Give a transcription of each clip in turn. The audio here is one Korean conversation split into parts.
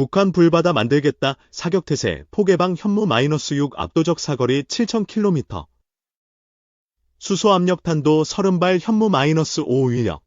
북한 불바다 만들겠다 사격태세 포개방 현무 마이너스 6 압도적 사거리 7000km 수소 압력 탄도 30발 현무 마이너스 5 위력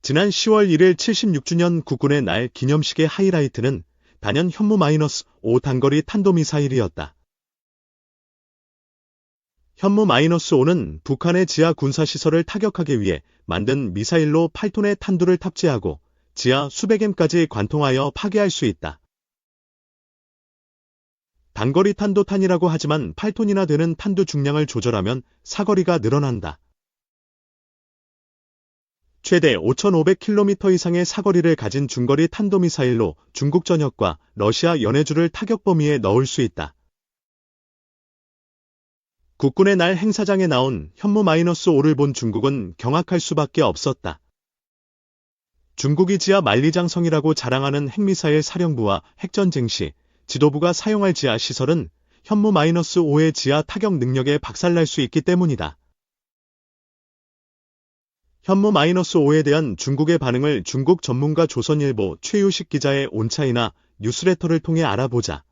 지난 10월 1일 76주년 국군의 날 기념식의 하이라이트는 단연 현무 마이너스 5 단거리 탄도미사일이었다. 현무 마이너스 5는 북한의 지하 군사시설을 타격하기 위해 만든 미사일로 8톤의 탄두를 탑재하고 지하 수백 엠까지 관통하여 파괴할 수 있다. 단거리 탄도탄이라고 하지만 8톤이나 되는 탄두 중량을 조절하면 사거리가 늘어난다. 최대 5,500km 이상의 사거리를 가진 중거리 탄도미사일로 중국 전역과 러시아 연해주를 타격 범위에 넣을 수 있다. 국군의 날 행사장에 나온 현무 마이너스 5를 본 중국은 경악할 수밖에 없었다. 중국이 지하 만리장성이라고 자랑하는 핵미사일 사령부와 핵전쟁 시 지도부가 사용할 지하 시설은 현무 마이너스 5의 지하 타격 능력에 박살날 수 있기 때문이다. 현무 마이너스 5에 대한 중국의 반응을 중국 전문가 조선일보 최유식 기자의 온차이나 뉴스레터를 통해 알아보자.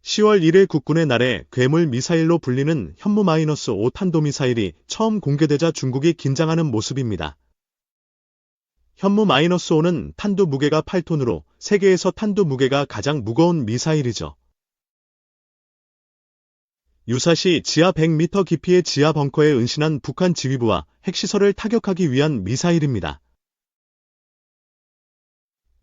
10월 1일 국군의 날에 괴물 미사일로 불리는 현무 마이너스 5 탄도미사일이 처음 공개되자 중국이 긴장하는 모습입니다. 현무 마이너스 5는 탄두 무게가 8톤으로 세계에서 탄두 무게가 가장 무거운 미사일이죠. 유사시 지하 100m 깊이의 지하 벙커에 은신한 북한 지휘부와 핵시설을 타격하기 위한 미사일입니다.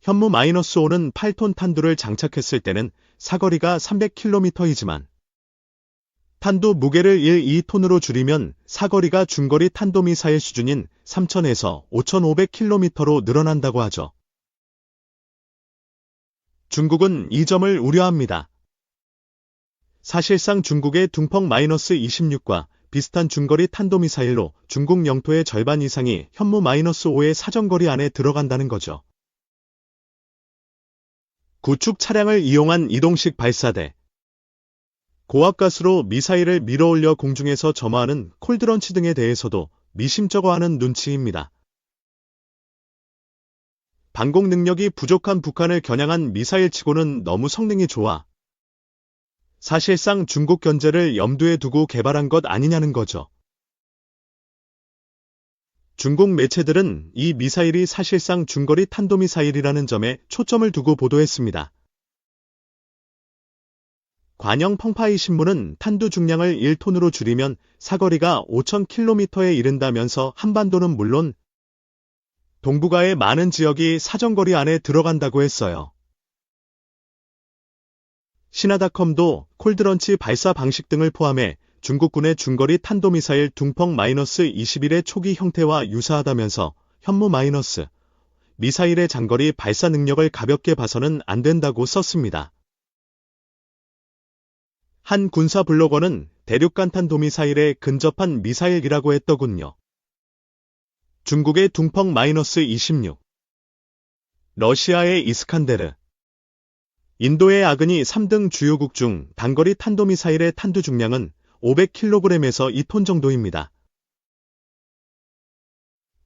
현무 마이너스 5는 8톤 탄두를 장착했을 때는 사거리가 300km이지만 탄두 무게를 1, 2톤으로 줄이면 사거리가 중거리 탄도미사일 수준인 3,000에서 5,500km로 늘어난다고 하죠. 중국은 이 점을 우려합니다. 사실상 중국의 둥펑 마이너스 26과 비슷한 중거리 탄도미사일로 중국 영토의 절반 이상이 현무 마이너스 5의 사정거리 안에 들어간다는 거죠. 구축 차량을 이용한 이동식 발사대 고압가스로 미사일을 밀어올려 공중에서 점화하는 콜드런치 등에 대해서도 미심쩍어하는 눈치입니다. 방공 능력이 부족한 북한을 겨냥한 미사일치고는 너무 성능이 좋아 사실상 중국 견제를 염두에 두고 개발한 것 아니냐는 거죠. 중국 매체들은 이 미사일이 사실상 중거리 탄도미사일이라는 점에 초점을 두고 보도했습니다. 관영 펑파이 신문은 탄두 중량을 1톤으로 줄이면 사거리가 5,000km에 이른다면서 한반도는 물론 동북아의 많은 지역이 사정거리 안에 들어간다고 했어요. 신하닷컴도 콜드런치 발사 방식 등을 포함해 중국군의 중거리 탄도미사일 둥펑 마이너스 21의 초기 형태와 유사하다면서 현무 마이너스 미사일의 장거리 발사 능력을 가볍게 봐서는 안 된다고 썼습니다. 한 군사 블로거는 대륙간 탄도 미사일에 근접한 미사일이라고 했더군요. 중국의 둥펑 마이너스 26 러시아의 이스칸데르 인도의 아그니 3등 주요국 중 단거리 탄도미사일의 탄두 중량은 500kg에서 2톤 정도입니다.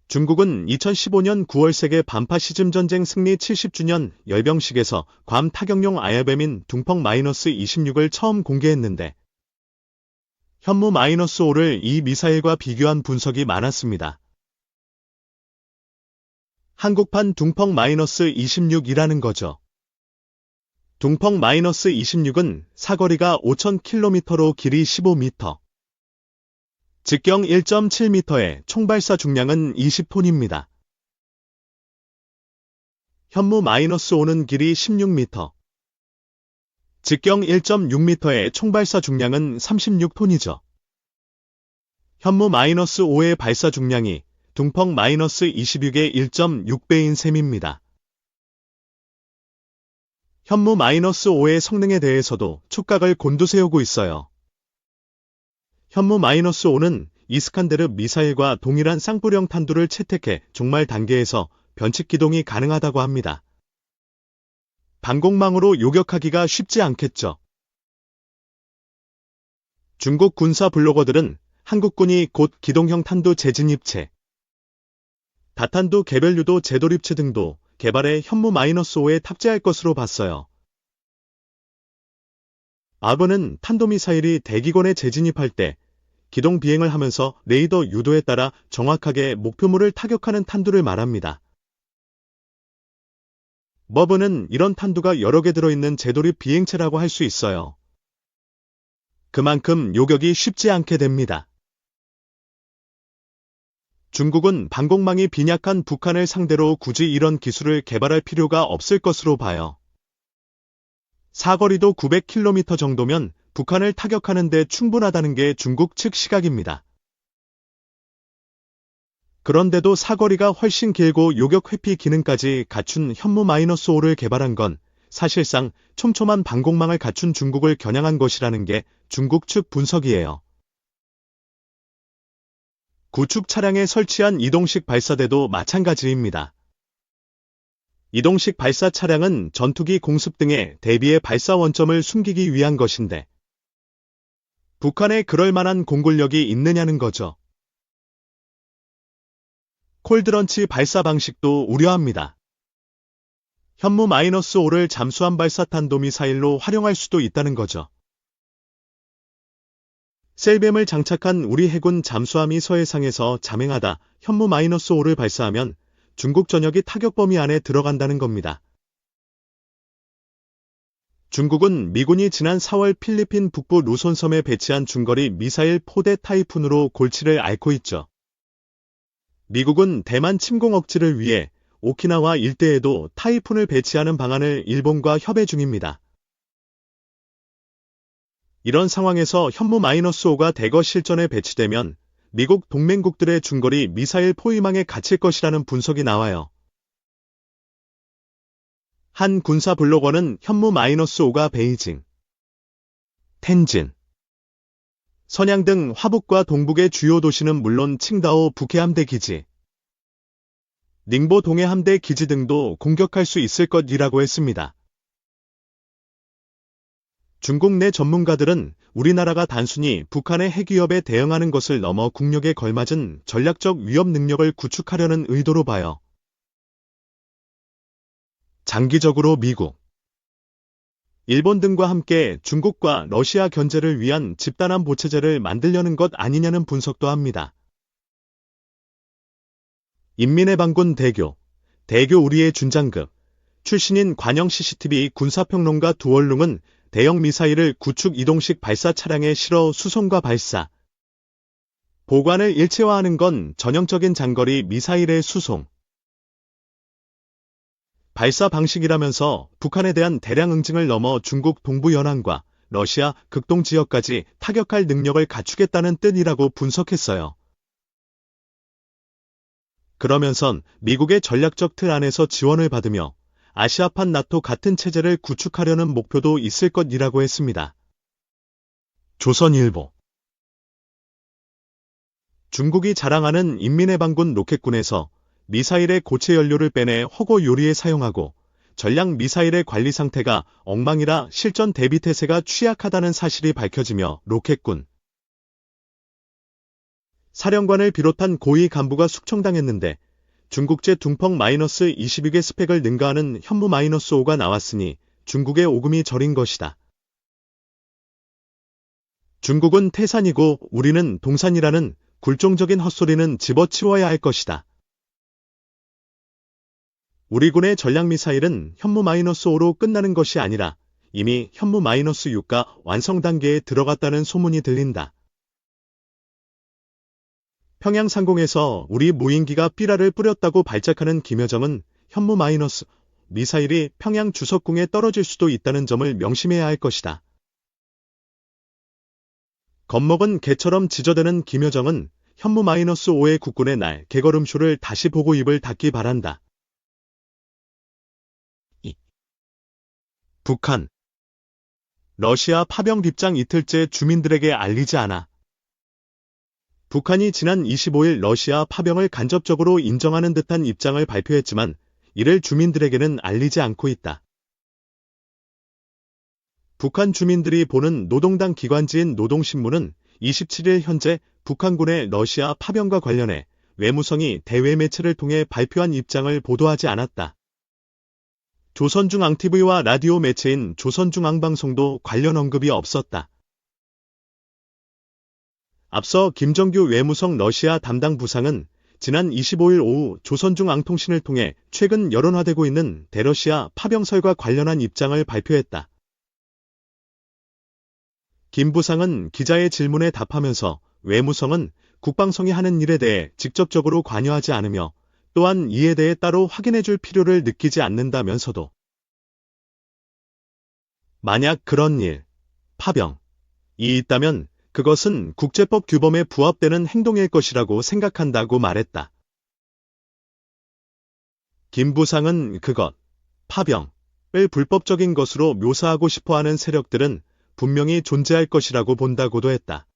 중국은 2015년 9월 세계 반파 시즘 전쟁 승리 70주년 열병식에서 괌 타격용 아야뱀인 둥펑 마이너스 26을 처음 공개했는데 현무 마이너스 5를 이 미사일과 비교한 분석이 많았습니다. 한국판 둥펑 마이너스 26이라는 거죠. 둥펑 마이너스 26은 사거리가 5,000km로 길이 15m, 직경 1.7m에 총발사 중량은 20톤입니다. 현무 마이너스 5는 길이 16m, 직경 1.6m에 총발사 중량은 36톤이죠. 현무 마이너스 5의 발사 중량이 둥펑 마이너스 26의 1.6배인 셈입니다. 현무 마이너스 5의 성능에 대해서도 촉각을 곤두세우고 있어요. 현무 마이너스 5는 이스칸데르 미사일과 동일한 쌍불형 탄두를 채택해 종말 단계에서 변칙 기동이 가능하다고 합니다. 방공망으로 요격하기가 쉽지 않겠죠. 중국 군사 블로거들은 한국군이 곧 기동형 탄두 재진입체, 다탄두 개별유도 재도립체 등도 개발에 현무-5에 탑재할 것으로 봤어요. 아버는 탄도미사일이 대기권에 재진입할 때 기동 비행을 하면서 레이더 유도에 따라 정확하게 목표물을 타격하는 탄두를 말합니다. 머브는 이런 탄두가 여러 개 들어있는 재도립 비행체라고 할 수 있어요. 그만큼 요격이 쉽지 않게 됩니다. 중국은 방공망이 빈약한 북한을 상대로 굳이 이런 기술을 개발할 필요가 없을 것으로 봐요. 사거리도 900km 정도면 북한을 타격하는 데 충분하다는 게 중국 측 시각입니다. 그런데도 사거리가 훨씬 길고 요격 회피 기능까지 갖춘 현무-5를 개발한 건 사실상 촘촘한 방공망을 갖춘 중국을 겨냥한 것이라는 게 중국 측 분석이에요. 구축 차량에 설치한 이동식 발사대도 마찬가지입니다. 이동식 발사 차량은 전투기 공습 등에 대비해 발사 원점을 숨기기 위한 것인데 북한에 그럴 만한 공굴력이 있느냐는 거죠. 콜드런치 발사 방식도 우려합니다. 현무-5를 잠수함 발사 탄 도미사일로 활용할 수도 있다는 거죠. 셀뱀을 장착한 우리 해군 잠수함이 서해상에서 잠행하다 현무-5를 발사하면 중국 전역이 타격 범위 안에 들어간다는 겁니다. 중국은 미군이 지난 4월 필리핀 북부 루손섬에 배치한 중거리 미사일 포대 타이푼으로 골치를 앓고 있죠. 미국은 대만 침공 억지를 위해 오키나와 일대에도 타이푼을 배치하는 방안을 일본과 협의 중입니다. 이런 상황에서 현무-5가 대거 실전에 배치되면 미국 동맹국들의 중거리 미사일 포위망에 갇힐 것이라는 분석이 나와요. 한 군사 블로거는 현무-5가 베이징, 텐진, 선양 등 화북과 동북의 주요 도시는 물론 칭다오 북해 함대 기지, 닝보 동해 함대 기지 등도 공격할 수 있을 것이라고 했습니다. 중국 내 전문가들은 우리나라가 단순히 북한의 핵위협에 대응하는 것을 넘어 국력에 걸맞은 전략적 위협 능력을 구축하려는 의도로 봐요. 장기적으로 미국, 일본 등과 함께 중국과 러시아 견제를 위한 집단한 보체제를 만들려는 것 아니냐는 분석도 합니다. 인민의 반군 대교, 대교 우리의 준장급, 출신인 관영 CCTV 군사평론가 두얼룽은 대형 미사일을 구축 이동식 발사 차량에 실어 수송과 발사, 보관을 일체화하는 건 전형적인 장거리 미사일의 수송, 발사 방식이라면서 북한에 대한 대량 응징을 넘어 중국 동부 연안과 러시아 극동 지역까지 타격할 능력을 갖추겠다는 뜻이라고 분석했어요. 그러면선 미국의 전략적 틀 안에서 지원을 받으며 아시아판 나토 같은 체제를 구축하려는 목표도 있을 것이라고 했습니다. 조선일보 중국이 자랑하는 인민해방군 로켓군에서 미사일의 고체 연료를 빼내 허거 요리에 사용하고 전략 미사일의 관리 상태가 엉망이라 실전 대비 태세가 취약하다는 사실이 밝혀지며 로켓군 사령관을 비롯한 고위 간부가 숙청당했는데 중국제 둥펑 마이너스 22개 스펙을 능가하는 현무 마이너스 5가 나왔으니 중국의 오금이 저린 것이다. 중국은 태산이고 우리는 동산이라는 굴종적인 헛소리는 집어치워야 할 것이다. 우리 군의 전략미사일은 현무-5로 끝나는 것이 아니라 이미 현무-6가 완성 단계에 들어갔다는 소문이 들린다. 평양 상공에서 우리 무인기가 삐라를 뿌렸다고 발작하는 김여정은 현무 마이너스 미사일이 평양 주석궁에 떨어질 수도 있다는 점을 명심해야 할 것이다. 겁먹은 개처럼 지저대는 김여정은 현무 마이너스 5의 국군의 날 개걸음쇼를 다시 보고 입을 닫기 바란다. 북한 러시아 파병 입장 이틀째 주민들에게 알리지 않아. 북한이 지난 25일 러시아 파병을 간접적으로 인정하는 듯한 입장을 발표했지만 이를 주민들에게는 알리지 않고 있다. 북한 주민들이 보는 노동당 기관지인 노동신문은 27일 현재 북한군의 러시아 파병과 관련해 외무성이 대외 매체를 통해 발표한 입장을 보도하지 않았다. 조선중앙TV와 라디오 매체인 조선중앙방송도 관련 언급이 없었다. 앞서 김정규 외무성 러시아 담당 부상은 지난 25일 오후 조선중앙통신을 통해 최근 여론화되고 있는 대러시아 파병설과 관련한 입장을 발표했다. 김 부상은 기자의 질문에 답하면서 외무성은 국방성이 하는 일에 대해 직접적으로 관여하지 않으며 또한 이에 대해 따로 확인해 줄 필요를 느끼지 않는다면서도 만약 그런 일, 파병, 이 있다면 그것은 국제법 규범에 부합되는 행동일 것이라고 생각한다고 말했다. 김 부상은 그것, 파병을 불법적인 것으로 묘사하고 싶어 하는 세력들은 분명히 존재할 것이라고 본다고도 했다.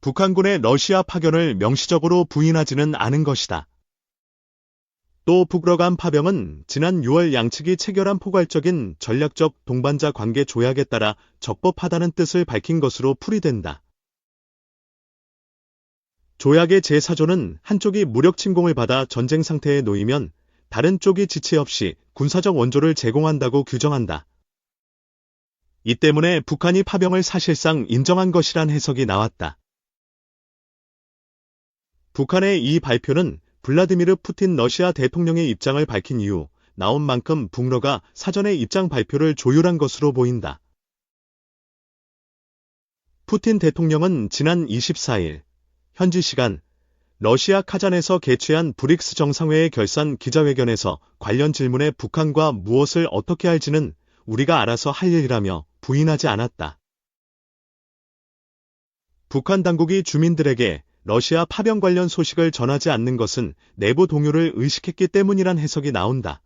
북한군의 러시아 파견을 명시적으로 부인하지는 않은 것이다. 또 북러간 파병은 지난 6월 양측이 체결한 포괄적인 전략적 동반자 관계 조약에 따라 적법하다는 뜻을 밝힌 것으로 풀이된다. 조약의 제4조는 한쪽이 무력 침공을 받아 전쟁 상태에 놓이면 다른 쪽이 지체 없이 군사적 원조를 제공한다고 규정한다. 이 때문에 북한이 파병을 사실상 인정한 것이란 해석이 나왔다. 북한의 이 발표는 블라디미르 푸틴 러시아 대통령의 입장을 밝힌 이후 나온 만큼 북러가 사전에 입장 발표를 조율한 것으로 보인다. 푸틴 대통령은 지난 24일 현지 시간 러시아 카잔에서 개최한 브릭스 정상회의 결산 기자회견에서 관련 질문에 북한과 무엇을 어떻게 할지는 우리가 알아서 할 일이라며 부인하지 않았다. 북한 당국이 주민들에게 러시아 파병 관련 소식을 전하지 않는 것은 내부 동요를 의식했기 때문이란 해석이 나온다.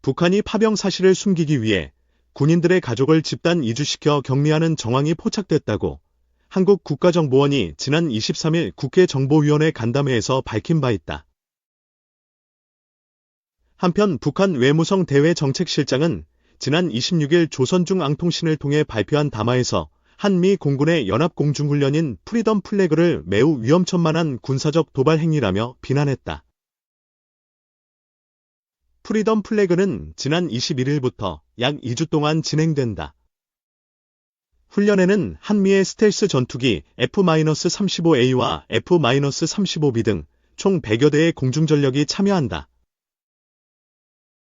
북한이 파병 사실을 숨기기 위해 군인들의 가족을 집단 이주시켜 격리하는 정황이 포착됐다고 한국 국가정보원이 지난 23일 국회 정보위원회 간담회에서 밝힌 바 있다. 한편 북한 외무성 대외정책실장은 지난 26일 조선중앙통신을 통해 발표한 담화에서 한미 공군의 연합공중훈련인 프리덤 플래그를 매우 위험천만한 군사적 도발 행위라며 비난했다. 프리덤 플래그는 지난 21일부터 약 2주 동안 진행된다. 훈련에는 한미의 스텔스 전투기 F-35A와 F-35B 등 총 100여 대의 공중전력이 참여한다.